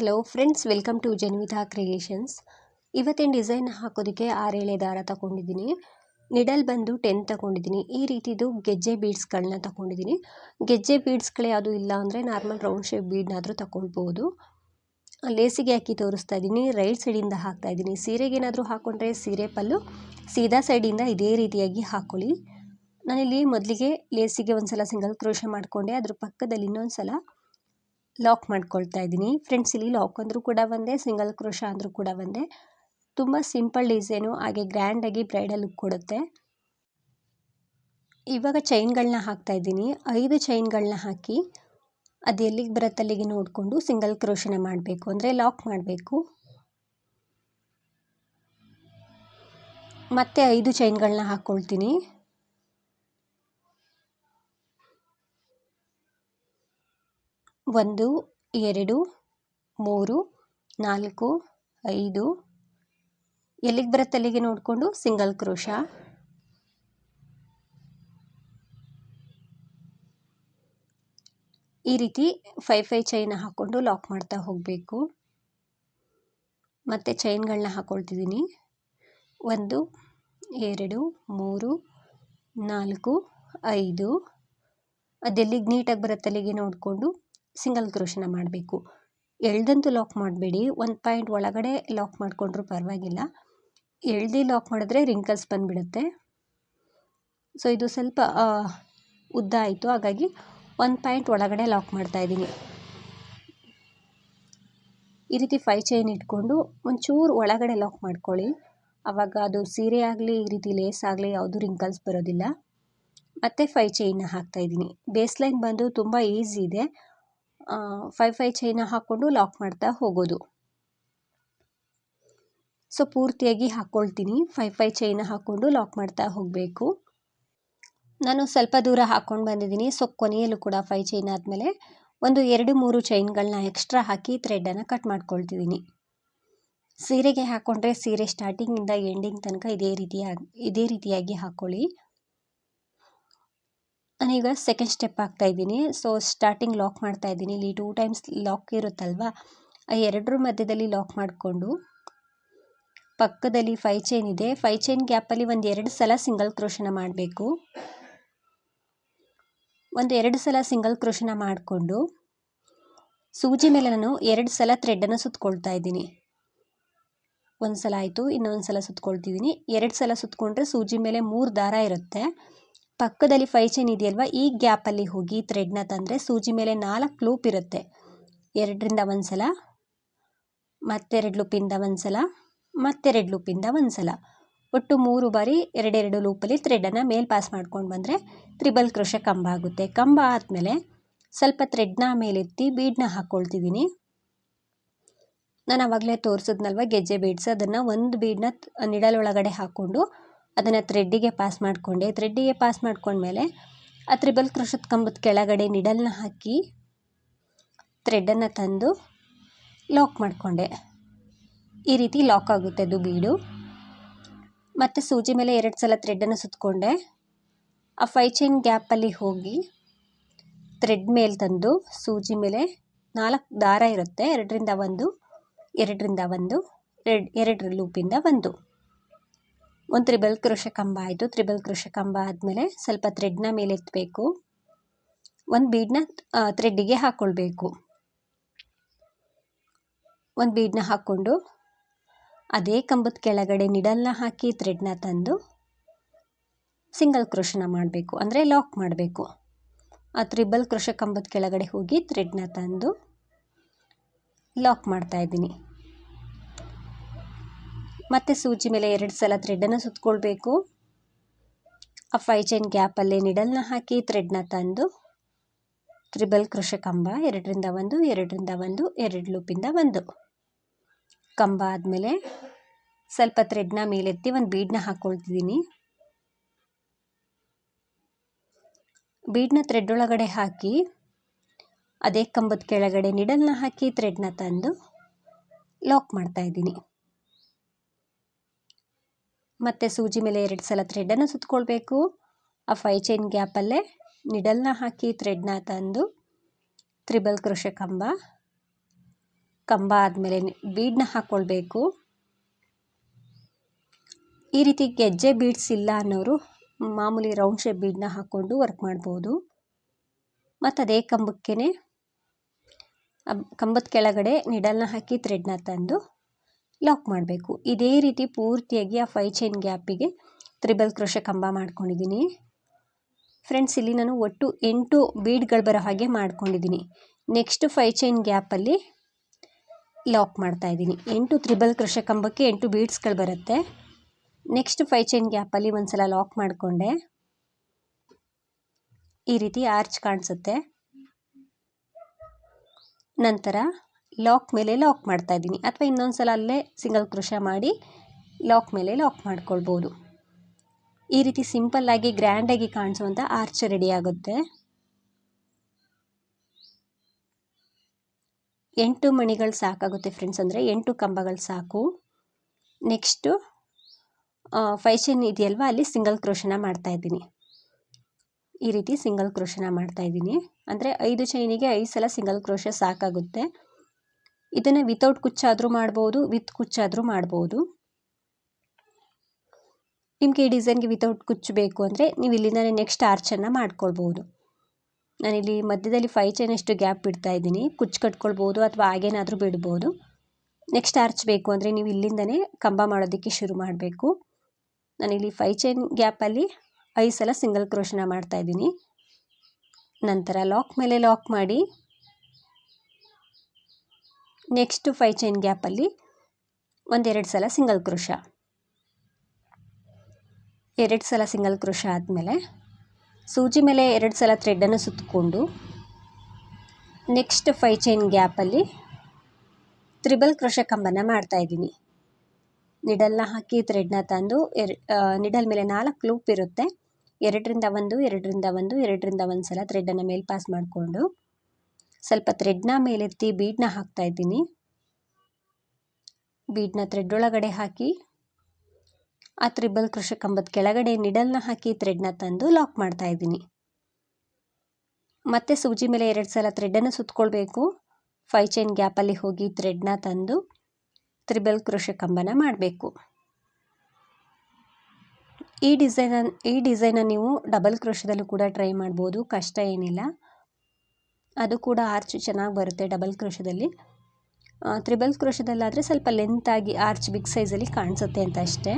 Hello friends welcome to Janvita creations ಇವತ್ತಿನ design ಹಾಕೋದಕ್ಕೆ ಆರೇಳೆ ದಾರ ತಗೊಂಡಿದ್ದೀನಿ. ನಿಡಲ್ ಬಂದು ಟೆನ್ ತಗೊಂಡಿದ್ದೀನಿ. ಈ ರೀತಿದು ಗೆಜ್ಜೆ ಬೀಡ್ಸ್ಗಳನ್ನ ತಗೊಂಡಿದ್ದೀನಿ. ಗೆಜ್ಜೆ ಬೀಡ್ಸ್ಗಳೇ ಯಾವುದು ಇಲ್ಲ ಅಂದರೆ ನಾರ್ಮಲ್ ರೌಂಡ್ ಶೇಪ್ ಬೀಡ್ನಾದರೂ ತಗೊಳ್ಬೋದು. ಲೇಸಿಗೆ ಹಾಕಿ ತೋರಿಸ್ತಾ ಇದ್ದೀನಿ. ರೈಟ್ ಸೈಡಿಂದ ಹಾಕ್ತಾ ಇದ್ದೀನಿ. ಸೀರೆಗೆ ಏನಾದರೂ ಹಾಕ್ಕೊಂಡ್ರೆ ಸೀರೆ ಪಲ್ಲು, ಸೀದಾ ಸೈಡಿಂದ ಇದೇ ರೀತಿಯಾಗಿ ಹಾಕ್ಕೊಳ್ಳಿ ನಾನಿಲ್ಲಿ ಮೊದಲಿಗೆ ಲೇಸಿಗೆ ಒಂದು ಸಲ ಸಿಂಗಲ್ ಕ್ರೋಶ ಮಾಡಿಕೊಂಡೆ. ಅದ್ರ ಪಕ್ಕದಲ್ಲಿ ಇನ್ನೊಂದು ಸಲ ಲಾಕ್ ಮಾಡ್ಕೊಳ್ತಾ ಇದ್ದೀನಿ. ಫ್ರೆಂಡ್ಸ್ ಇಲ್ಲಿ ಲಾಕ್ ಅಂದರೂ ಕೂಡ ಒಂದೇ ಸಿಂಗಲ್ ಕ್ರೋಶ ಅಂದರೂ ಕೂಡ ಒಂದೇ. ತುಂಬ ಸಿಂಪಲ್ ಡಿಸೈನು ಹಾಗೆ ಗ್ರ್ಯಾಂಡಾಗಿ ಬ್ರೈಡಲ್ ಲುಕ್ ಕೊಡುತ್ತೆ. ಇವಾಗ ಚೈನ್ಗಳನ್ನ ಹಾಕ್ತಾ ಇದ್ದೀನಿ. ಐದು ಚೈನ್ಗಳನ್ನ ಹಾಕಿ ಅದು ಎಲ್ಲಿಗೆ ಬರುತ್ತೆ ಅಲ್ಲಿಗೆ ನೋಡಿಕೊಂಡು ಸಿಂಗಲ್ ಕ್ರೋಶನ ಮಾಡಬೇಕು. ಅಂದರೆ ಲಾಕ್ ಮಾಡಬೇಕು. ಮತ್ತೆ ಐದು ಚೈನ್ಗಳನ್ನ ಹಾಕ್ಕೊಳ್ತೀನಿ ಒಂದು, ಎರಡು, ಮೂರು, ನಾಲ್ಕು, ಐದು. ಎಲ್ಲಿಗೆ ಬರುತ್ತೆ ಅಲ್ಲಿಗೆ ನೋಡಿಕೊಂಡು ಸಿಂಗಲ್ ಕ್ರೋಶ. ಈ ರೀತಿ ಫೈ ಫೈ ಚೈನ್ ಹಾಕ್ಕೊಂಡು ಲಾಕ್ ಮಾಡ್ತಾ ಹೋಗಬೇಕು. ಮತ್ತು ಚೈನ್ಗಳನ್ನ ಹಾಕ್ಕೊಳ್ತಿದ್ದೀನಿ ಒಂದು, ಎರಡು, ಮೂರು, ನಾಲ್ಕು, ಐದು. ಅದೆಲ್ಲಿಗೆ ನೀಟಾಗಿ ಬರುತ್ತೆ ಅಲ್ಲಿಗೆ ನೋಡಿಕೊಂಡು ಸಿಂಗಲ್ ಕ್ರೋಶನ ಮಾಡಬೇಕು. ಎಳ್ದಂತೂ ಲಾಕ್ ಮಾಡಬೇಡಿ. ಒಂದು ಪಾಯಿಂಟ್ ಒಳಗಡೆ ಲಾಕ್ ಮಾಡಿಕೊಂಡ್ರೂ ಪರವಾಗಿಲ್ಲ. ಎಳ್ದು ಲಾಕ್ ಮಾಡಿದ್ರೆ ರಿಂಕಲ್ಸ್ ಬಂದುಬಿಡುತ್ತೆ. ಸೊ ಇದು ಸ್ವಲ್ಪ ಉದ್ದ ಆಯಿತು. ಹಾಗಾಗಿ ಒಂದು ಪಾಯಿಂಟ್ ಒಳಗಡೆ ಲಾಕ್ ಮಾಡ್ತಾ ಇದ್ದೀನಿ. ಈ ರೀತಿ ಫೈ ಚೈನ್ ಇಟ್ಕೊಂಡು ಒಂಚೂರು ಒಳಗಡೆ ಲಾಕ್ ಮಾಡ್ಕೊಳ್ಳಿ. ಆವಾಗ ಅದು ಸೀರೆ ಆಗಲಿ, ಈ ರೀತಿ ಲೇಸ್ ಆಗಲಿ ಯಾವುದು ರಿಂಕಲ್ಸ್ ಬರೋದಿಲ್ಲ. ಮತ್ತು ಫೈ ಚೈನ್ನ ಹಾಕ್ತಾಯಿದ್ದೀನಿ ಬೇಸ್ ಲೈನ್ ಬಂದು ತುಂಬ ಈಸಿ ಇದೆ. ಫೈ ಫೈ ಚೈನ ಹಾಕ್ಕೊಂಡು ಲಾಕ್ ಮಾಡ್ತಾ ಹೋಗೋದು. ಸೊ ಪೂರ್ತಿಯಾಗಿ ಹಾಕ್ಕೊಳ್ತೀನಿ ಫೈ ಫೈ ಚೈನ ಹಾಕ್ಕೊಂಡು ಲಾಕ್ ಮಾಡ್ತಾ ಹೋಗಬೇಕು. ನಾನು ಸ್ವಲ್ಪ ದೂರ ಹಾಕ್ಕೊಂಡು ಬಂದಿದ್ದೀನಿ. ಸೊ ಕೊನೆಯಲ್ಲೂ ಕೂಡ ಫೈ ಚೈನ್ ಆದಮೇಲೆ ಒಂದು ಎರಡು ಮೂರು ಚೈನ್ಗಳನ್ನ ಎಕ್ಸ್ಟ್ರಾ ಹಾಕಿ ಥ್ರೆಡನ್ನು ಕಟ್ ಮಾಡ್ಕೊಳ್ತಿದ್ದೀನಿ. ಸೀರೆಗೆ ಹಾಕ್ಕೊಂಡ್ರೆ ಸೀರೆ ಸ್ಟಾರ್ಟಿಂಗಿಂದ ಎಂಡಿಂಗ್ ತನಕ ಇದೇ ರೀತಿಯಾಗಿ ಇದೇ ರೀತಿಯಾಗಿ ಹಾಕ್ಕೊಳ್ಳಿ ನಾನೀಗ ಸೆಕೆಂಡ್ ಸ್ಟೆಪ್ ಹಾಕ್ತಾ ಇದ್ದೀನಿ. ಸೊ ಸ್ಟಾರ್ಟಿಂಗ್ ಲಾಕ್ ಮಾಡ್ತಾ ಇದ್ದೀನಿ. ಇಲ್ಲಿ ಟೂ ಟೈಮ್ಸ್ ಲಾಕ್ ಇರುತ್ತಲ್ವ? ಆ ಎರಡರ ಮಧ್ಯದಲ್ಲಿ ಲಾಕ್ ಮಾಡಿಕೊಂಡು ಪಕ್ಕದಲ್ಲಿ ಫೈ ಚೈನ್ ಇದೆ. ಫೈ ಚೈನ್ ಗ್ಯಾಪಲ್ಲಿ ಒಂದು ಎರಡು ಸಲ ಸಿಂಗಲ್ ಕ್ರೋಶನ ಮಾಡಬೇಕು. ಒಂದು ಎರಡು ಸಲ ಸಿಂಗಲ್ ಕ್ರೋಶನ ಮಾಡಿಕೊಂಡು ಸೂಜಿ ಮೇಲೆ ನಾನು ಎರಡು ಸಲ ಥ್ರೆಡನ್ನು ಸುತ್ಕೊಳ್ತಾ ಇದ್ದೀನಿ. ಒಂದು ಸಲ ಆಯಿತು ಇನ್ನೊಂದು ಸಲ ಸುತ್ಕೊಳ್ತಿದ್ದೀನಿ. ಎರಡು ಸಲ ಸುತ್ಕೊಂಡ್ರೆ ಸೂಜಿ ಮೇಲೆ ಮೂರು ದಾರ ಇರುತ್ತೆ. ಪಕ್ಕದಲ್ಲಿ ಫೈ ಚೈನ್ ಇದೆಯಲ್ವ, ಈ ಗ್ಯಾಪಲ್ಲಿ ಹೋಗಿ ಥ್ರೆಡ್ನ ತಂದರೆ ಸೂಜಿ ಮೇಲೆ ನಾಲ್ಕು ಲೂಪ್ ಇರುತ್ತೆ. ಎರಡರಿಂದ ಒಂದು ಸಲ ಮತ್ತೆರಡು ಲೂಪಿಂದ ಒಂದು ಸಲ ಮತ್ತೆರಡು ಲೂಪಿಂದ ಒಂದು ಸಲ ಒಟ್ಟು ಮೂರು ಬಾರಿ ಎರಡೆರಡು ಲೂಪಲ್ಲಿ ಥ್ರೆಡನ್ನು ಮೇಲೆ ಪಾಸ್ ಮಾಡ್ಕೊಂಡು ಬಂದರೆ ತ್ರಿಬಲ್ ಕ್ರೋಶ ಕಂಬ ಆಗುತ್ತೆ. ಕಂಬ ಆದಮೇಲೆ ಸ್ವಲ್ಪ ಥ್ರೆಡ್ನ ಮೇಲೆತ್ತಿ ಬೀಡನ್ನ ಹಾಕ್ಕೊಳ್ತಿದ್ದೀನಿ ನಾನು ಆವಾಗಲೇ ತೋರಿಸಿದ್ನಲ್ವ ಗೆಜ್ಜೆ ಬೀಡ್ಸ್ ಅದನ್ನು ಒಂದು ಬೀಡನ್ನ ನಿಡಲ್ ಒಳಗಡೆ ಹಾಕ್ಕೊಂಡು ಅದನ್ನು ಥ್ರೆಡ್ಡಿಗೆ ಪಾಸ್ ಮಾಡಿಕೊಂಡೆ. ಥ್ರೆಡ್ಡಿಗೆ ಪಾಸ್ ಮಾಡಿಕೊಂಡ್ಮೇಲೆ ಆ ತ್ರಿಬಲ್ ಕೃಷದ ಕಂಬದ ಕೆಳಗಡೆ ನಿಡಲ್ನ ಹಾಕಿ ಥ್ರೆಡ್ಡನ್ನು ತಂದು ಲಾಕ್ ಮಾಡಿಕೊಂಡೆ. ಈ ರೀತಿ ಲಾಕ್ ಆಗುತ್ತೆ ಅದು ಬೀಡು ಮತ್ತು ಸೂಜಿ ಮೇಲೆ ಎರಡು ಸಲ ಥ್ರೆಡ್ಡನ್ನು ಸುತ್ತಕೊಂಡೆ ಆ ಫೈ ಚೈನ್ ಗ್ಯಾಪಲ್ಲಿ ಹೋಗಿ ಥ್ರೆಡ್ ಮೇಲೆ ತಂದು ಸೂಜಿ ಮೇಲೆ ನಾಲ್ಕು ದಾರ ಇರುತ್ತೆ. ಎರಡರಿಂದ ಒಂದು ಎರಡರಿಂದ ಒಂದು, ಎರಡು ಎರಡು ಲೂಪಿಂದ ಒಂದು. ಒಂದು ತ್ರಿಬಲ್ ಕ್ರೋಶ ಕಂಬ ಆಯಿತು ತ್ರಿಬಲ್ ಕ್ರೋಶ ಕಂಬ ಆದಮೇಲೆ ಸ್ವಲ್ಪ ಥ್ರೆಡ್ನ ಮೇಲೆ ಎತ್ತಬೇಕು ಒಂದು ಬೀಡನ್ನ ಥ್ರೆಡ್ಡಿಗೆ ಹಾಕ್ಕೊಳ್ಬೇಕು ಒಂದು ಬೀಡನ್ನ ಹಾಕ್ಕೊಂಡು ಅದೇ ಕಂಬದ ಕೆಳಗಡೆ ನಿಡಲ್ನ ಹಾಕಿ ಥ್ರೆಡ್ನ ತಂದು ಸಿಂಗಲ್ ಕ್ರೋಶನ ಮಾಡಬೇಕು. ಅಂದರೆ ಲಾಕ್ ಮಾಡಬೇಕು. ಆ ತ್ರಿಬಲ್ ಕ್ರೋಶ ಕಂಬದ ಕೆಳಗಡೆ ಹೋಗಿ ಥ್ರೆಡ್ನ ತಂದು ಲಾಕ್ ಮಾಡ್ತಾಯಿದ್ದೀನಿ ಮತ್ತು ಸೂಜಿ ಮೇಲೆ ಎರಡು ಸಲ ಥ್ರೆಡನ್ನು ಸುತ್ತಕೊಳ್ಬೇಕು ಆ ಫೈ ಚೈನ್ ಗ್ಯಾಪಲ್ಲಿ ನಿಡಲ್ನ ಹಾಕಿ ಥ್ರೆಡ್ನ ತಂದು ತ್ರಿಬಲ್ ಕೃಷಿ ಕಂಬ ಎರಡರಿಂದ ಒಂದು ಎರಡರಿಂದ ಒಂದು, ಎರಡು ಲೂಪಿಂದ ಒಂದು. ಕಂಬ ಆದಮೇಲೆ ಸ್ವಲ್ಪ ಥ್ರೆಡ್ನ ಮೇಲೆತ್ತಿ ಒಂದು ಬೀಡನ್ನ ಹಾಕ್ಕೊಳ್ತಿದ್ದೀನಿ ಬೀಡನ್ನ ಥ್ರೆಡ್ ಒಳಗಡೆ ಹಾಕಿ, ಅದೇ ಕಂಬದ ಕೆಳಗಡೆ ನಿಡಲ್ನ ಹಾಕಿ ಥ್ರೆಡ್ನ ತಂದು ಲಾಕ್ ಮಾಡ್ತಾಯಿದ್ದೀನಿ ಮತ್ತು ಸೂಜಿ ಮೇಲೆ ಎರಡು ಸಲ ಥ್ರೆಡನ್ನು ಸುತ್ಕೊಳ್ಬೇಕು. ಆ ಫೈ ಚೈನ್ ಗ್ಯಾಪಲ್ಲೇ ನಿಡಲ್ನ ಹಾಕಿ ಥ್ರೆಡ್ನ ತಂದು ತ್ರಿಬಲ್ ಕೃಷ ಕಂಬ ಕಂಬ ಆದಮೇಲೆ ಬೀಡನ್ನ ಹಾಕ್ಕೊಳ್ಬೇಕು ಈ ರೀತಿ ಗೆಜ್ಜೆ ಬೀಡ್ಸ್ ಇಲ್ಲ ಅನ್ನೋರು ಮಾಮೂಲಿ ರೌಂಡ್ ಶೇಪ್ ಬೀಡನ್ನ ಹಾಕ್ಕೊಂಡು ವರ್ಕ್ ಮಾಡ್ಬೋದು. ಮತ್ತು ಅದೇ ಕಂಬಕ್ಕೇ ಕಂಬದ ಕೆಳಗಡೆ ನಿಡಲ್ನ ಹಾಕಿ ಥ್ರೆಡ್ನ ತಂದು ಲಾಕ್ ಮಾಡಬೇಕು. ಇದೇ ರೀತಿ ಪೂರ್ತಿಯಾಗಿ ಆ ಫೈ ಚೈನ್ ಗ್ಯಾಪಿಗೆ ತ್ರಿಬಲ್ ಕ್ರೋಶ ಕಂಬ ಮಾಡ್ಕೊಂಡಿದ್ದೀನಿ. ಫ್ರೆಂಡ್ಸ್ ಇಲ್ಲಿ ನಾನು ಒಟ್ಟು ಎಂಟು ಬೀಡ್ಗಳು ಬರೋ ಹಾಗೆ ಮಾಡ್ಕೊಂಡಿದ್ದೀನಿ. ನೆಕ್ಸ್ಟ್ ಫೈ ಚೈನ್ ಗ್ಯಾಪಲ್ಲಿ ಲಾಕ್ ಮಾಡ್ತಾ ಇದ್ದೀನಿ. ಎಂಟು ತ್ರಿಬಲ್ ಕ್ರೋಶ ಕಂಬಕ್ಕೆ ಎಂಟು ಬೀಡ್ಸ್ಗಳು ಬರುತ್ತೆ. ನೆಕ್ಸ್ಟ್ ಫೈ ಚೈನ್ ಗ್ಯಾಪಲ್ಲಿ ಒಂದು ಸಲ ಲಾಕ್ ಮಾಡಿಕೊಂಡೆ. ಈ ರೀತಿ ಆರ್ಚ್ ಕಾಣಿಸುತ್ತೆ. ನಂತರ ಲಾಕ್ ಮೇಲೆ ಲಾಕ್ ಮಾಡ್ತಾ ಇದ್ದೀನಿ. ಅಥವಾ ಇನ್ನೊಂದು ಸಲ ಅಲ್ಲೇ ಸಿಂಗಲ್ ಕ್ರೋಶ ಮಾಡಿ ಲಾಕ್ ಮೇಲೆ ಲಾಕ್ ಮಾಡ್ಕೊಳ್ಬೋದು. ಈ ರೀತಿ ಸಿಂಪಲ್ಲಾಗಿ ಗ್ರ್ಯಾಂಡಾಗಿ ಕಾಣಿಸುವಂಥ ಆರ್ಚ್ ರೆಡಿ ಆಗುತ್ತೆ. ಎಂಟು ಮಣಿಗಳು ಸಾಕಾಗುತ್ತೆ ಫ್ರೆಂಡ್ಸ್ ಅಂದರೆ ಎಂಟು ಕಂಬಗಳು ಸಾಕು. ನೆಕ್ಸ್ಟು ಫೈ ಚೈನ್ ಇದೆಯಲ್ವ? ಅಲ್ಲಿ ಸಿಂಗಲ್ ಕ್ರೋಶನ ಮಾಡ್ತಾ ಇದ್ದೀನಿ. ಈ ರೀತಿ ಸಿಂಗಲ್ ಕ್ರೋಶನ ಮಾಡ್ತಾ ಇದ್ದೀನಿ. ಅಂದರೆ ಐದು ಚೈನಿಗೆ ಐದು ಸಲ ಸಿಂಗಲ್ ಕ್ರೋಶ ಸಾಕಾಗುತ್ತೆ. ಇದನ್ನು ವಿತೌಟ್ ಕುಚ್ಚಾದರೂ ಮಾಡ್ಬೋದು ವಿತ್ ಕುಚ್ಚಾದರೂ ಮಾಡ್ಬೋದು. ನಿಮಗೆ ಈ ಡಿಸೈನ್ಗೆ ವಿತೌಟ್ ಕುಚ್ಚು ಬೇಕು ಅಂದರೆ ನೀವು ಇಲ್ಲಿಂದಲೇ ನೆಕ್ಸ್ಟ್ ಆರ್ಚನ್ನು ಮಾಡ್ಕೊಳ್ಬೋದು. ನಾನಿಲ್ಲಿ ಮಧ್ಯದಲ್ಲಿ ಫೈ ಚೈನಷ್ಟು ಗ್ಯಾಪ್ ಬಿಡ್ತಾ ಇದ್ದೀನಿ. ಕುಚ್ಚು ಕಟ್ಕೊಳ್ಬೋದು ಅಥವಾ ಹಾಗೇನಾದರೂ ಬಿಡ್ಬೋದು. ನೆಕ್ಸ್ಟ್ ಆರ್ಚ್ ಬೇಕು ಅಂದರೆ ನೀವು ಇಲ್ಲಿಂದನೇ ಕಂಬ ಮಾಡೋದಕ್ಕೆ ಶುರು ಮಾಡಬೇಕು. ನಾನಿಲ್ಲಿ ಫೈ ಚೈನ್ ಗ್ಯಾಪಲ್ಲಿ ಐದು ಸಲ ಸಿಂಗಲ್ ಕ್ರೋಶನ ಮಾಡ್ತಾಯಿದ್ದೀನಿ ನಂತರ ಲಾಕ್ ಮೇಲೆ ಲಾಕ್ ಮಾಡಿ ನೆಕ್ಸ್ಟ್ ಫೈ ಚೈನ್ ಗ್ಯಾಪಲ್ಲಿ ಒಂದೆರಡು ಸಲ ಸಿಂಗಲ್ ಕ್ರೋಶ. ಎರಡು ಸಲ ಸಿಂಗಲ್ ಕ್ರೋಶ ಆದಮೇಲೆ ಸೂಜಿ ಮೇಲೆ ಎರಡು ಸಲ ಥ್ರೆಡ್ಡನ್ನು ಸುತ್ತಕೊಂಡು ನೆಕ್ಸ್ಟ್ ಫೈ ಚೈನ್ ಗ್ಯಾಪಲ್ಲಿ ತ್ರಿಬಲ್ ಕ್ರೋಶ ಕಂಬನ ಮಾಡ್ತಾಯಿದ್ದೀನಿ ನಿಡಲ್ನ ಹಾಕಿ ಥ್ರೆಡ್ನ ತಂದು ಎರ್ ನಿಡಲ್ ಮೇಲೆ ನಾಲ್ಕು ಲೂಪ್ ಇರುತ್ತೆ. ಎರಡರಿಂದ ಒಂದು ಎರಡರಿಂದ ಒಂದು ಎರಡರಿಂದ ಒಂದು ಸಲ ಥ್ರೆಡನ್ನು ಮೇಲೆ ಪಾಸ್ ಮಾಡಿಕೊಂಡು ಸ್ವಲ್ಪ ಥ್ರೆಡ್ನ ಮೇಲೆತ್ತಿ ಬೀಡನ್ನ ಹಾಕ್ತಾ ಇದ್ದೀನಿ. ಬೀಡ್ನ ಥ್ರೆಡ್ ಒಳಗಡೆ ಹಾಕಿ, ಆ ತ್ರಿಬಲ್ ಕೃಷಿ ಕಂಬದ ಕೆಳಗಡೆ ನಿಡಲ್ನ ಹಾಕಿ ಥ್ರೆಡ್ನ ತಂದು ಲಾಕ್ ಮಾಡ್ತಾ ಇದ್ದೀನಿ. ಮತ್ತೆ ಸೂಜಿ ಮೇಲೆ ಎರಡು ಸಲ ಥ್ರೆಡನ್ನು ಸುತ್ತಕೊಳ್ಬೇಕು ಫೈ ಚೈನ್ ಗ್ಯಾಪಲ್ಲಿ ಹೋಗಿ ಥ್ರೆಡ್ನ ತಂದು ತ್ರಿಬಲ್ ಕೃಷಿ ಕಂಬನ ಮಾಡಬೇಕು. ಈ ಡಿಸೈನ ಈ ಡಿಸೈನ ನೀವು ಡಬಲ್ ಕ್ರೋಶದಲ್ಲೂ ಕೂಡ ಟ್ರೈ ಮಾಡ್ಬೋದು, ಕಷ್ಟ ಏನಿಲ್ಲ. ಅದು ಕೂಡ ಆರ್ಚ್ ಚೆನ್ನಾಗಿ ಬರುತ್ತೆ ಡಬಲ್ ಕ್ರೋಶದಲ್ಲಿ ತ್ರಿಬಲ್ ಕ್ರೋಶದಲ್ಲಾದರೆ ಸ್ವಲ್ಪ ಲೆಂತಾಗಿ ಆರ್ಚ್ ಬಿಗ್ ಸೈಜಲ್ಲಿ ಕಾಣಿಸುತ್ತೆ ಅಂತ ಅಷ್ಟೇ.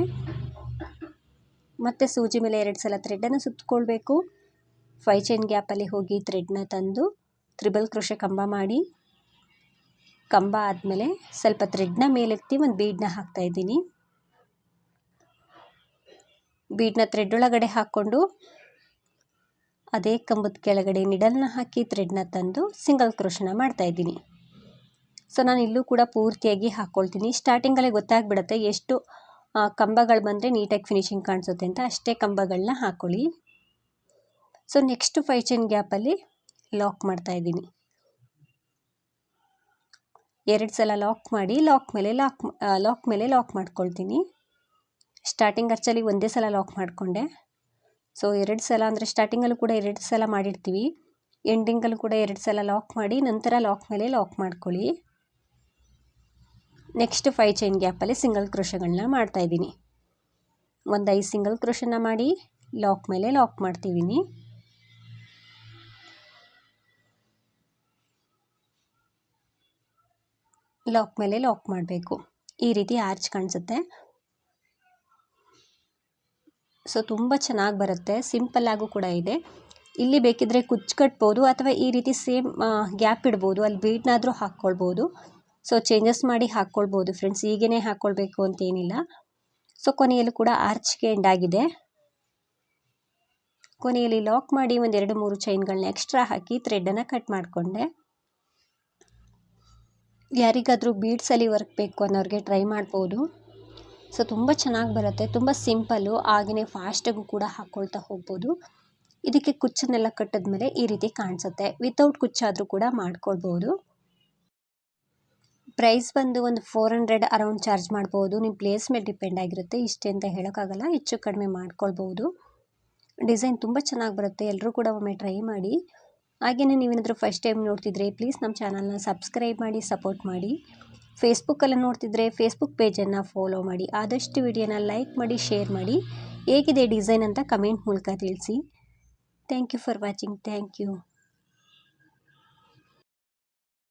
ಮತ್ತು ಸೂಜಿ ಮೇಲೆ ಎರಡು ಸಲ ಥ್ರೆಡನ್ನು ಸುತ್ತಕೊಳ್ಬೇಕು ಫೈ ಚೈನ್ ಗ್ಯಾಪಲ್ಲಿ ಹೋಗಿ ಥ್ರೆಡ್ನ ತಂದು ತ್ರಿಬಲ್ ಕ್ರೋಶ ಕಂಬ ಮಾಡಿ. ಕಂಬ ಆದಮೇಲೆ ಸ್ವಲ್ಪ ಥ್ರೆಡ್ನ ಮೇಲೆತ್ತಿ ಒಂದು ಬೀಡನ್ನ ಹಾಕ್ತಾಯಿದ್ದೀನಿ ಬೀಡನ್ನ ಥ್ರೆಡ್ ಒಳಗಡೆ ಹಾಕ್ಕೊಂಡು ಅದೇ ಕಂಬದ ಕೆಳಗಡೆ ನಿಡಲ್ನ ಹಾಕಿ ಥ್ರೆಡ್ನ ತಂದು ಸಿಂಗಲ್ ಕ್ರೋಶನ ಮಾಡ್ತಾಯಿದ್ದೀನಿ ಸೊ ನಾನು ಇಲ್ಲೂ ಕೂಡ ಪೂರ್ತಿಯಾಗಿ ಹಾಕ್ಕೊಳ್ತೀನಿ ಸ್ಟಾರ್ಟಿಂಗಲ್ಲೇ ಗೊತ್ತಾಗ್ಬಿಡುತ್ತೆ ಎಷ್ಟು ಕಂಬಗಳು ಬಂದರೆ ನೀಟಾಗಿ ಫಿನಿಶಿಂಗ್ ಕಾಣಿಸುತ್ತೆ ಅಂತ. ಅಷ್ಟೇ ಕಂಬಗಳನ್ನ ಹಾಕ್ಕೊಳ್ಳಿ ಸೊ ನೆಕ್ಸ್ಟ್ ಫೈ ಚೈನ್ ಗ್ಯಾಪಲ್ಲಿ ಲಾಕ್ ಮಾಡ್ತಾ ಇದ್ದೀನಿ. ಎರಡು ಸಲ ಲಾಕ್ ಮಾಡಿ ಲಾಕ್ ಮೇಲೆ ಲಾಕ್ ಲಾಕ್ ಮೇಲೆ ಲಾಕ್ ಮಾಡ್ಕೊಳ್ತೀನಿ. ಸ್ಟಾರ್ಟಿಂಗ್ ಖರ್ಚಲ್ಲಿ ಒಂದೇ ಸಲ ಲಾಕ್ ಮಾಡಿಕೊಂಡೆ. ಸೊ ಎರಡು ಸಲ ಅಂದರೆ ಸ್ಟಾರ್ಟಿಂಗಲ್ಲೂ ಕೂಡ ಎರಡು ಸಲ ಮಾಡಿರ್ತೀವಿ. ಎಂಡಿಂಗಲ್ಲೂ ಕೂಡ ಎರಡು ಸಲ ಲಾಕ್ ಮಾಡಿ, ನಂತರ ಲಾಕ್ ಮೇಲೆ ಲಾಕ್ ಮಾಡ್ಕೊಳ್ಳಿ. ನೆಕ್ಸ್ಟ್ ಫೈ ಚೈನ್ ಗ್ಯಾಪಲ್ಲಿ ಸಿಂಗಲ್ ಕ್ರೋಶಗಳನ್ನ ಮಾಡ್ತಾಯಿದ್ದೀನಿ ಒಂದು ಐದು ಸಿಂಗಲ್ ಕ್ರೋಶನ ಮಾಡಿ ಲಾಕ್ ಮೇಲೆ ಲಾಕ್ ಮಾಡ್ತಿದ್ದೀನಿ. ಲಾಕ್ ಮೇಲೆ ಲಾಕ್ ಮಾಡಬೇಕು. ಈ ರೀತಿ ಆರ್ಚ್ ಕಾಣಿಸುತ್ತೆ. ಸೊ ತುಂಬ ಚೆನ್ನಾಗಿ ಬರುತ್ತೆ ಸಿಂಪಲ್ಲಾಗೂ ಕೂಡ ಇದೆ. ಇಲ್ಲಿ ಬೇಕಿದ್ದರೆ ಕುಚ್ಚು ಕಟ್ಬೋದು ಅಥವಾ ಈ ರೀತಿ ಸೇಮ್ ಗ್ಯಾಪ್ ಇಡ್ಬೋದು, ಅಲ್ಲಿ ಬೀಟ್ನಾದರೂ ಹಾಕ್ಕೊಳ್ಬೋದು. ಸೊ ಚೇಂಜಸ್ ಮಾಡಿ ಹಾಕ್ಕೊಳ್ಬೋದು ಫ್ರೆಂಡ್ಸ್ ಈಗೇ ಹಾಕ್ಕೊಳ್ಬೇಕು ಅಂತೇನಿಲ್ಲ ಸೊ ಕೊನೆಯಲ್ಲಿ ಕೂಡ ಆರ್ಚ್ಗೆ ಎಂಡ್ ಆಗಿದೆ. ಕೊನೆಯಲ್ಲಿ ಲಾಕ್ ಮಾಡಿ ಒಂದೆರಡು ಮೂರು ಚೈನ್ಗಳನ್ನ ಎಕ್ಸ್ಟ್ರಾ ಹಾಕಿ ಥ್ರೆಡನ್ನು ಕಟ್ ಮಾಡಿಕೊಂಡೆ. ಯಾರಿಗಾದರೂ ಬೀಡ್ಸಲ್ಲಿ ವರ್ಕ್ ಬೇಕು ಅನ್ನೋರಿಗೆ ಟ್ರೈ ಮಾಡ್ಬೋದು. ಸೊ ತುಂಬ ಚೆನ್ನಾಗಿ ಬರುತ್ತೆ, ತುಂಬ ಸಿಂಪಲ್ಲು ಹಾಗೆಯೇ ಫಾಸ್ಟಾಗೂ ಕೂಡ ಹಾಕ್ಕೊಳ್ತಾ ಹೋಗ್ಬೋದು. ಇದಕ್ಕೆ ಕುಚ್ಚನ್ನೆಲ್ಲ ಕಟ್ಟಿದ್ಮೇಲೆ ಈ ರೀತಿ ಕಾಣಿಸುತ್ತೆ. ವಿತೌಟ್ ಕುಚ್ಚಾದರೂ ಕೂಡ ಮಾಡ್ಕೊಳ್ಬೋದು. ಪ್ರೈಸ್ ಬಂದು ಒಂದು ಫೋರ್ ಹಂಡ್ರೆಡ್ ಅರೌಂಡ್ ಚಾರ್ಜ್ ಮಾಡ್ಬೋದು. ನಿಮ್ಮ ಪ್ಲೇಸ್ ಮೇಲೆ ಡಿಪೆಂಡ್ ಆಗಿರುತ್ತೆ. ಇಷ್ಟೇ ಅಂತ ಹೇಳೋಕ್ಕಾಗಲ್ಲ, ಹೆಚ್ಚು ಕಡಿಮೆ ಮಾಡ್ಕೊಳ್ಬೋದು. ಡಿಸೈನ್ ತುಂಬ ಚೆನ್ನಾಗಿ ಬರುತ್ತೆ. ಎಲ್ಲರೂ ಕೂಡ ಒಮ್ಮೆ ಟ್ರೈ ಮಾಡಿ. ಹಾಗೆಯೇ ನೀವೇನಾದರೂ ಫಸ್ಟ್ ಟೈಮ್ ನೋಡ್ತಿದ್ರೆ ಪ್ಲೀಸ್ ನಮ್ಮ ಚಾನಲ್ನ ಸಬ್ಸ್ಕ್ರೈಬ್ ಮಾಡಿ ಸಪೋರ್ಟ್ ಮಾಡಿ. ಫೇಸ್ಬುಕ್ಕಲ್ಲಿ ನೋಡ್ತಿದ್ರೆ ಫೇಸ್ಬುಕ್ ಪೇಜನ್ನು ಫಾಲೋ ಮಾಡಿ. ಆದಷ್ಟು ವಿಡಿಯೋನ ಲೈಕ್ ಮಾಡಿ ಶೇರ್ ಮಾಡಿ. ಹೇಗಿದೆ ಡಿಸೈನ್ ಅಂತ ಕಮೆಂಟ್ ಮೂಲಕ ತಿಳಿಸಿ. Thank you for watching thank you